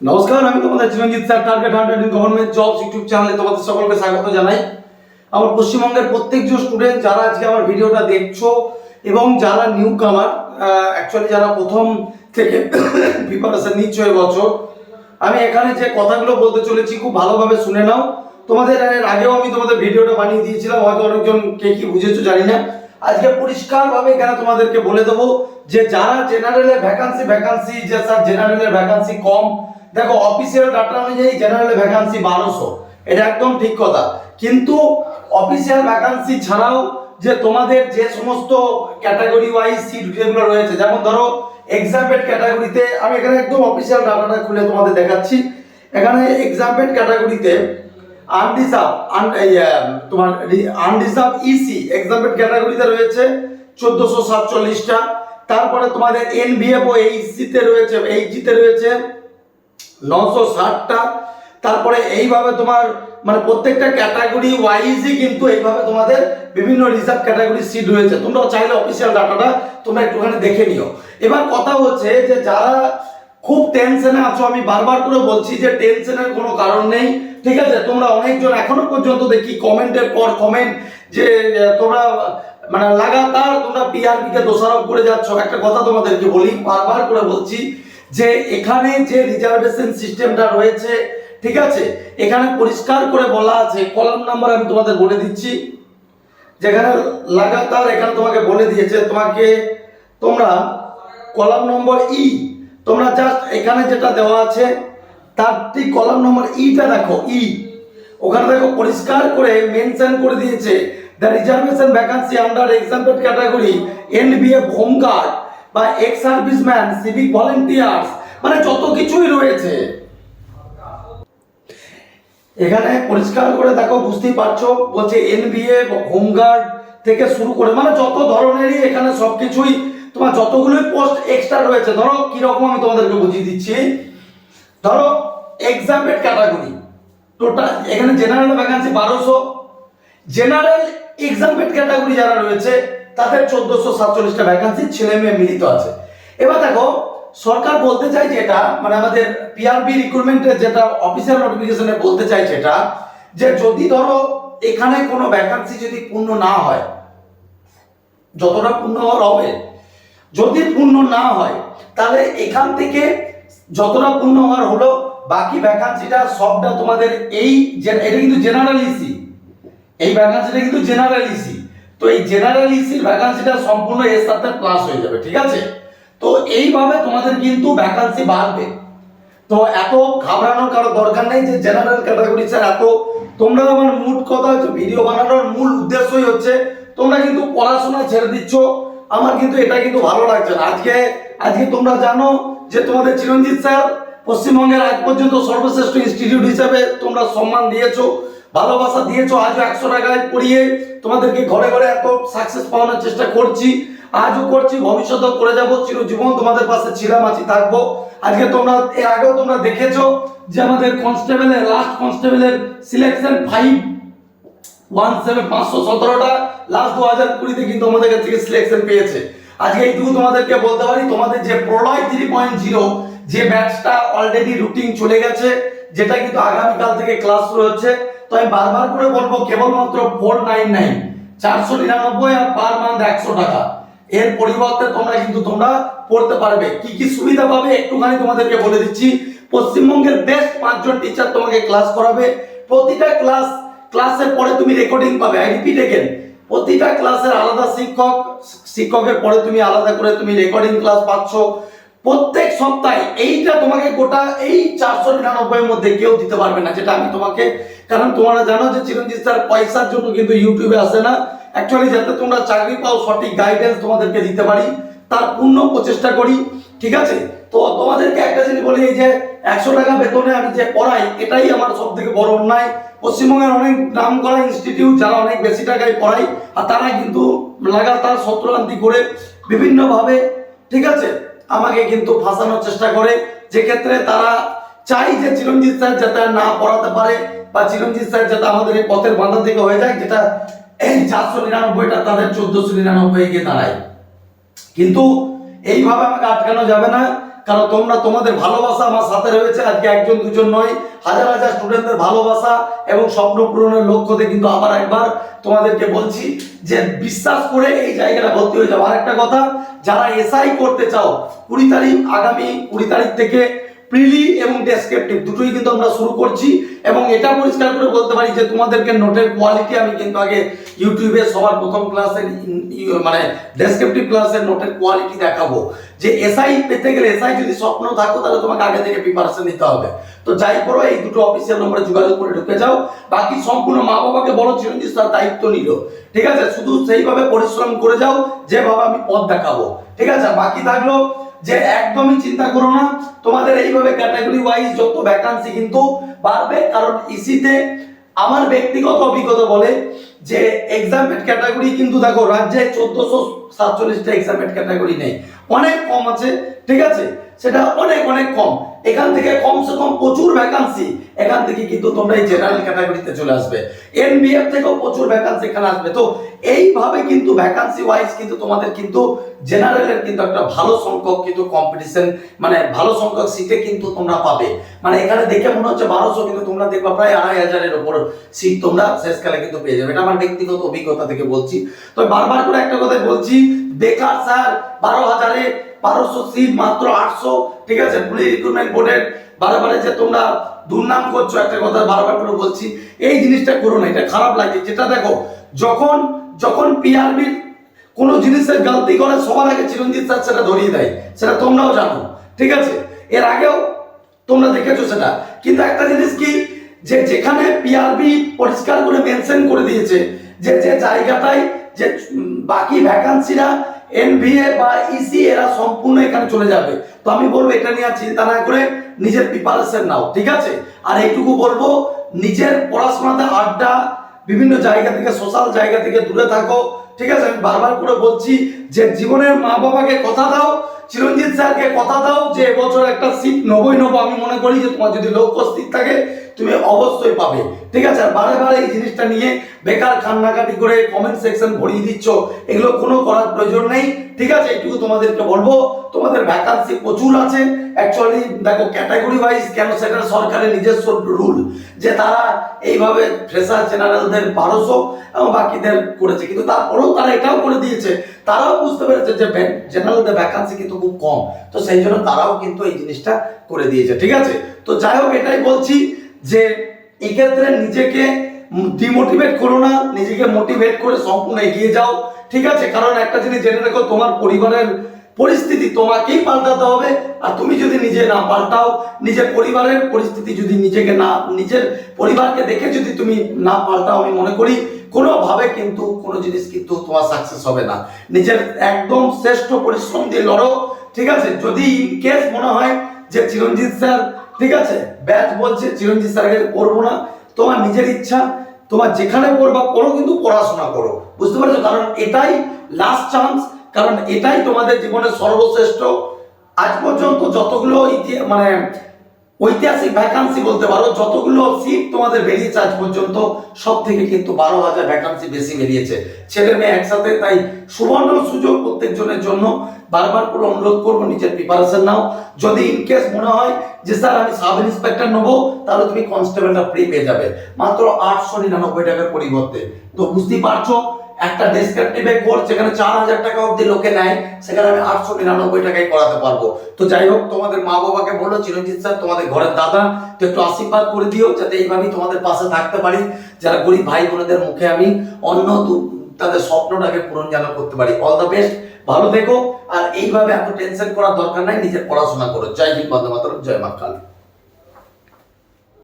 নমস্কার, আমি তোমাদের Chiranjit sir target hundred government jobs YouTube চ্যানেলে তোমাদের সকলকে স্বাগত জানাই। আমার পশ্চিমবঙ্গের প্রত্যেকজন স্টুডেন্ট যারা আজকে আমার ভিডিওটা দেখছ এবং যারা নিউ কামার অ্যাকচুয়ালি যারা প্রথম থেকে প্রিপারেশন নিচ্ছ এবছর, আমি এখানে যে কথাগুলো বলতে চলেছি খুব ভালোভাবে শুনে নাও। তোমাদের এর আগেও আমি তোমাদের ভিডিওটা বানিয়ে দিয়েছিলাম, হয়তো অনেকজন কে কি বুঝেছ জানি না। আজকে পরিষ্কারভাবে এখানে তোমাদেরকে বলে দেবো যে যারা জেনারেলের ভ্যাকান্সি ভ্যাকান্সি যে স্যার জেনারেলের ভ্যাকান্সি কম দেখো অফিসিয়াল ডাটা অনুযায়ী জেনারেল ভ্যাকান্সি বারোশো। এটা একদম ঠিক কথা। কিন্তু অফিসিয়াল ভ্যাকান্সি ছাড়াও যে তোমাদের যে সমস্ত ক্যাটাগরি ওয়াইজ সিট যেগুলো রয়েছে, যেমন ধরো এক্সাম্পেড ক্যাটাগরিতে আমি এখানে একদম অফিসিয়াল ডাটাটা খুলে তোমাদের দেখাচ্ছি। এখানে এক্সাম্পেড ক্যাটাগরিতে আনডিসার্ভ তোমার আনডিসার্ভ ইসি এক্সাম্পেড ক্যাটাগরিতে রয়েছে চোদ্দোশো সাতচল্লিশটা। তারপরে তোমাদের এনবিএফ ও এইচসিতে রয়েছে এইচজিতে রয়েছে নশো ষাটটা। তারপরে এইভাবে তোমার মানে প্রত্যেকটা ক্যাটাগরি ওয়াইজই কিন্তু এইভাবে তোমাদের বিভিন্ন রিজার্ভ ক্যাটাগরি সিট রয়েছে। তোমরা চাইলে অফিসিয়াল ডাটাটা তোমরা একটুখানি দেখে নিও। এবার কথা হচ্ছে যে যারা খুব টেনশনে আছো, আমি বারবার করে বলছি যে টেনশনের কোনো কারণ নেই, ঠিক আছে? তোমরা অনেকজন এখনও পর্যন্ত দেখি কমেন্টের পর কমেন্ট যে তোমরা মানে লাগাতার তোমরা পিআরপি কে দোষারোপ করে যাচ্ছ। একটা কথা তোমাদেরকে বলি, বারবার করে বলছি যে এখানে যে রিজার্ভেশন সিস্টেমটা রয়েছে, ঠিক আছে? এখানে পরিষ্কার করে বলা আছে কলাম নাম্বার আমি তোমাদের বলে দিচ্ছি। যেখানে লাগাতার এখানে তোমাকে বলে দিয়েছে, তোমাকে তোমরা কলাম নম্বর ই তোমরা জাস্ট এখানে যেটা দেওয়া আছে, তার ঠিক কলাম নম্বর ইটা দেখো ই ওখানে দেখো, পরিষ্কার করে মেনশন করে দিয়েছে the reservation vacancy under example category NBF home guard বা এক্স সার্ভিসম্যান সিভিক ভলেন্টিয়ার্স মানে যত কিছুই রয়েছে। এখানে পরিষ্কার করে দেখো, বুঝতেই পারছ, বলছে এনবিএ হোমগার্ড থেকে শুরু করে মানে যত ধরনেরই এখানে সবকিছুই, তোমার যতগুলোই পোস্ট এক্সট্রা রয়েছে, ধরো কীরকম আমি তোমাদেরকে বুঝিয়ে দিচ্ছি। ধরো এক্সাম্পেড ক্যাটাগরি টোটাল এখানে জেনারেল ভ্যাকান্সি বারোশো। জেনারেল এক্সাম্পেড ক্যাটাগরি যারা রয়েছে তাদের চোদ্দশো সাতচল্লিশটা ভ্যাকান্সি ছেলে মেয়ে মিলিত আছে। এবার দেখো, সরকার বলতে চাইছে এটা মানে আমাদের পিআরবি রিক্রুটমেন্টের যেটা অফিসিয়াল নোটিফিকেশনে বলতে চাইছে এটা যে যদি ধরো এখানে কোনো ভ্যাকান্সি যদি পূর্ণ না হয়, যতটা পূর্ণ হওয়ার হবে, যদি পূর্ণ না হয়, তাহলে এখান থেকে যতটা পূর্ণ হওয়ার হলো, বাকি ভ্যাকান্সিটা সবটা তোমাদের এই এটা কিন্তু জেনারেল ইসি এই ভ্যাকান্সিটা কিন্তু জেনারেল ইসি তো এই জেনারেল ইসির ভ্যাকান্সিটা সম্পূর্ণ এর সাথে প্লাস হয়ে যাবে, ঠিক আছে? তো এইভাবে তোমাদের কিন্তু ভ্যাকান্সি বাড়বে। তো এত ঘাবড়ানোর কারও দরকার নেই যে জেনারেল ক্যাটাগরি স্যার এত তোমরা আমার মূল কথা হচ্ছে ভিডিও বানানোর মূল উদ্দেশ্যই হচ্ছে, তোমরা কিন্তু পড়াশোনা ছেড়ে দিচ্ছ। আমার কিন্তু এটা কিন্তু ভালো লাগছে না। আজকে আজকে তোমরা জানো যে তোমাদের চিরঞ্জিত স্যার পশ্চিমবঙ্গের আজ পর্যন্ত সর্বশ্রেষ্ঠ ইনস্টিটিউট হিসাবে তোমরা সম্মান দিয়েছ। ভালোবাসা দিয়েছ, আজও একশো টাকায় পড়িয়ে তোমাদেরকে ঘরে ঘরে এত সাকসেস পাওয়ানোর চেষ্টা করছি। আজও করছি, ভবিষ্যতেও করে যাব, চিরজীবন তোমাদের পাশে ছিলাম, আছি, থাকব। আজকে তোমরা, এর আগেও তোমরা দেখেছ যে আমাদের কনস্টেবলের লাস্ট কনস্টেবলের সিলেকশন ফাইভ ওয়ান সেভেন পাঁচশো সতেরোটা। লাস্ট দু হাজার কুড়িতে কিন্তু আমাদের কাছ থেকে সিলেকশন পেয়েছে। আজকে এইটুকু তোমাদেরকে বলতে পারি, তোমাদের যে প্রলয় থ্রি পয়েন্ট জিরো যে ব্যাচটা অলরেডি রুটিন চলে গেছে, যেটা কিন্তু আগামীকাল থেকে ক্লাস শুরু হচ্ছে। আমি বারবার করে বলব, কেবলমাত্র ফোর নাইন নাইন চারশো নিরানব্বই আর পার মান্থ একশো টাকা। এর পরিবর্তে তোমরা কিন্তু তোমরা পড়তে পারবে। কি কি সুবিধা পাবে একটুখানি তোমাদেরকে বলে দিচ্ছি। পশ্চিমবঙ্গের বেস্ট পাঁচজন টিচার তোমাকে ক্লাস করাবে। প্রতিটা ক্লাস ক্লাসের পরে তুমি রেকর্ডিং পাবে। আই রিপিট এগেন প্রতিটা ক্লাসের আলাদা শিক্ষক, শিক্ষকের পরে তুমি আলাদা করে তুমি রেকর্ডিং ক্লাস পাচ্ছ। প্রত্যেক সপ্তাহে এইটা তোমাকে গোটা এই চারশো নিরানব্বই এর মধ্যে কেউ দিতে পারবে না, যেটা আমি তোমাকে, কারণ তোমরা জানো যে চিরঞ্জিত স্যার পয়সার জন্য কিন্তু ইউটিউবে আসে না। অ্যাকচুয়ালি যাতে তোমরা চাকরি পাও, সঠিক গাইডেন্স তোমাদেরকে দিতে পারি, তার পূর্ণ প্রচেষ্টা করি, ঠিক আছে? তো তোমাদেরকে একটা জিনিস বলি, এই যে একশো টাকা বেতনে আমি যে পড়াই, এটাই আমার সব থেকে বড় অন্যায়। পশ্চিমবঙ্গের অনেক নাম করা ইনস্টিটিউট যারা অনেক বেশি টাকায় পড়াই আর তারা কিন্তু লাগাতার সত্রান্তি করে বিভিন্নভাবে, ঠিক আছে? আমাকে কিন্তু ফাঁসানোর চেষ্টা করে। যে ক্ষেত্রে তারা চাই যে চিরঞ্জিত স্যার যাতে না পড়াতে পারে বা চিরঞ্জিত স্যার যাতে আমাদের এই পথের বাঁধা থেকে হয়ে যায়, যেটা এই চারশো নিরানব্বইটা তাদের চোদ্দশো নিরানব্বই গিয়ে দাঁড়ায়। কিন্তু এইভাবে আমাকে আটকানো যাবে না। কারণ তোমরা তোমাদের ভালোবাসা আমার সাথে রয়েছে। আজকে একজন, দুজন নয়, হাজার হাজার স্টুডেন্টদের ভালোবাসা এবং স্বপ্ন পূরণের লক্ষ্যতে কিন্তু আবার একবার তোমাদেরকে বলছি যে বিশ্বাস করে এই জায়গাটা ভর্তি হয়ে যাও। আরেকটা কথা, যারা এসআই করতে চাও, কুড়ি তারিখ, আগামী কুড়ি তারিখ থেকে প্রিলি এবং ডেসক্রিপটিভ দুটোই কিন্তু আমরা শুরু করছি এবং এটা পরিষ্কার করে বলতে পারি যে তোমাদেরকে নোটের কোয়ালিটি আমি কিন্তু আগে ইউটিউবে সবার প্রথম ক্লাসের মানে ডেসক্রিপটিভ ক্লাসের নোটের কোয়ালিটি দেখাবো। যে এসআই পেতে গেলে এসআই যদি স্বপ্ন থাকো তাহলে তোমাকে আগে থেকে প্রিপারেশন নিতে হবে। তো যাই করো, এই দুটো অফিসিয়াল নম্বরে যোগাযোগ করে ঢুকে যাও। বাকি সম্পূর্ণ মা বাবাকে বলো, চিরঞ্জিত তার দায়িত্ব নিল। ঠিক আছে? শুধু সেইভাবে পরিশ্রম করে যাও, যেভাবে আমি পথ দেখাবো। ঠিক আছে? বাকি থাকল যে একদমই চিন্তা করো না, তোমাদের এইভাবে ক্যাটাগরি ওয়াইজ যত ভ্যাকান্সি কিন্তু বাড়বে, কারণ ইসিতে আমার ব্যক্তিগত অভিজ্ঞতা বলে যে এক্সামেট ক্যাটাগরি কিন্তু দেখো, রাজ্যে চোদ্দশো সাতচল্লিশটা এক্সামেট ক্যাটাগরি নেই। অনেক কম আছে, ঠিক আছে? সেটা অনেক অনেক কম। এখান থেকে কমসে কম প্রচুর ভ্যাকান্সি এখান থেকে কিন্তু তোমরা এই জেনারেল ক্যাটাগরিতে চলে আসবে। এনবিএফ থেকেও প্রচুর ভ্যাকান্সি এখানে আসবে। তো এইভাবে কিন্তু ভ্যাকান্সি ওয়াইজ কিন্তু তোমাদের কিন্তু জেনারেলের কিন্তু একটা ভালো সংখ্যক কিন্তু কম্পিটিশন মানে ভালো সংখ্যক সিটে কিন্তু তোমরা পাবে। মানে এখানে দেখে মনে হচ্ছে বারোশো কিন্তু তোমরা দেখবা প্রায় আড়াই হাজারের ওপর সিট তোমরা শেষকালে কিন্তু পেয়ে যাবে। এটা আমার ব্যক্তিগত অভিজ্ঞতা থেকে বলছি। তো বারবার করে একটা কথাই বলছি, বেকার স্যার বারো হাজারে বারোশো সিট মাত্র আটশো, ঠিক আছে? পুলিশ রিক্রুটমেন্ট বোর্ডের বারবারে যে তোমরা দুর্নাম করছ, একটা কথা বারবার করে বলছি, এই জিনিসটা করো না, এটা খারাপ লাগে। যেটা দেখো, যখন যখন পিআরবির কোনো জিনিসের গালতি করে, সবার আগে চিরঞ্জিত স্যার সেটা ধরিয়ে দেয়। সেটা তোমরাও জানো, ঠিক আছে? এর আগেও তোমরা দেখেছ সেটা। কিন্তু একটা জিনিস কি, যে যেখানে পিআরবি পরিষ্কার করে মেনশন করে দিয়েছে, যে যে জায়গাটায়, যে বাকি ভ্যাকান্সিরা এনভিএ বা ইসি এরা সম্পূর্ণ এখানে চলে যাবে। তো আমি বলব, এটা নিয়ে চিন্তা না করে নিজের প্রিপারেশন নাও, ঠিক আছে? আর এইটুকু বলব, নিজের পড়াশোনাতে আড্ডা, বিভিন্ন জায়গা থেকে সোশ্যাল জায়গা থেকে দূরে থাকো, ঠিক আছে? আমি বারবার করে বলছি যে জীবনের মা বাবাকে কথা দাও, চিরঞ্জিত স্যারকে কথা দাও যে এবছর একটা সিট নবই নেব আমি মনে করি যে তোমার যদি লক্ষ্য স্থির থাকে তুমি অবশ্যই পাবে। ঠিক আছে, আর বারে বারে এই জিনিসটা নিয়ে বেকার কান্নাকাটি করে কমেন্ট সেকশন ভরিয়ে দিচ্ছ, এগুলো কোনো করার প্রয়োজন নেই। ঠিক আছে, এইটুকু তোমাদেরকে বলব। তোমাদের ভ্যাকান্সি প্রচুর আছে। অ্যাকচুয়ালি দেখো ক্যাটাগরি ওয়াইজ কেন সেটা সরকারের নিজস্ব রুল যে তারা এইভাবে ফ্রেশার জেনারেলদের বারোশো এবং বাকিদের করেছে। কিন্তু তারপরেও তারা এটাও করে দিয়েছে। তারাও বুঝতে পেরেছে যে জেনারেলদের ভ্যাকান্সি কিন্তু খুব কম। তো সেই জন্য তারাও কিন্তু এই জিনিসটা করে দিয়েছে। ঠিক আছে? তো যাই হোক, এটাই বলছি। যে এক্ষেত্রে নিজেকে ডিমোটিভেট করো না, নিজেকে মোটিভেট করে সম্পূর্ণ এগিয়ে যাও, ঠিক আছে? কারণ একটা জিনিস জেনে রেখো, তোমার পরিবারের পরিস্থিতি তোমাকেই পাল্টাতে হবে, আর তুমি যদি নিজে না পাল্টাও, নিজের পরিবারের পরিস্থিতি যদি নিজেকে না, নিজের পরিবারকে দেখে যদি তুমি না পাল্টাও, আমি মনে করি কোনোভাবে কিন্তু কোনো জিনিস কিন্তু তোমার সাকসেস হবে না। নিজের একদম শ্রেষ্ঠ পরিশ্রম দিয়ে লড়ো, ঠিক আছে? যদি কেস মনে হয় যে চিরঞ্জিত স্যার ঠিক আছে? ব্যাচ বলছে, চিরঞ্জিত স্যারকে করব না। তোমার নিজের ইচ্ছা। তোমার যেখানে পড়বা পড়ো কিন্তু পড়াশোনা করো। বুঝতে পারছ? কারণ এটাই লাস্ট চান্স কারণ এটাই তোমাদের জীবনের সর্বশ্রেষ্ঠ। আজ পর্যন্ত যতগুলো মানে ঐতিহাসিক ভ্যাকান্সি বলতে পারো, যতগুলো সিট তোমাদের বেরিয়েছে আজ পর্যন্ত সব থেকে কিন্তু বারো হাজার ভ্যাকান্সি বেশি বেরিয়েছে। ছেলে মেয়ে একসাথে, তাই সুবর্ণ সুযোগ প্রত্যেকজনের জন্য। বারবার করে অনুরোধ করব, নিজের প্রিপারেশন নাও। যদি ইনকেস মনে হয় যে, স্যার, আমি সাব ইন্সপেক্টর নেব, তাহলে তুমি কনস্টেবলটা ফ্রি পেয়ে যাবে। মাত্র আটশো নিরানব্বই টাকার পরিবর্তে। তো বুঝতেই পারছ একটা ডেসক্রিপটিভ কোর্স যেখানে চার হাজার টাকা অবধি লোকে নেয়, সেখানে আমি আটশো নিরানব্বই টাকায় করাতে পারব। তো যাই হোক, তোমাদের মা বাবাকে বলো চিরঞ্জিত স্যার, তোমাদের ঘরের দাদা, তো একটু আশীর্বাদ করে দিও, যাতে এইভাবেই তোমাদের পাশে থাকতে পারি। যারা গরিব ভাই বোনেদের মুখে আমি অন্য তাদের স্বপ্নটাকে পূরণ যেন করতে পারি। অল দ্য বেস্ট ভালো থেকো, আর এইভাবে এত টেনশন করার দরকার নাই, নিজের পড়াশোনা করো। জয় হিন্দ বন্দে মাতরম, জয় মা কালী।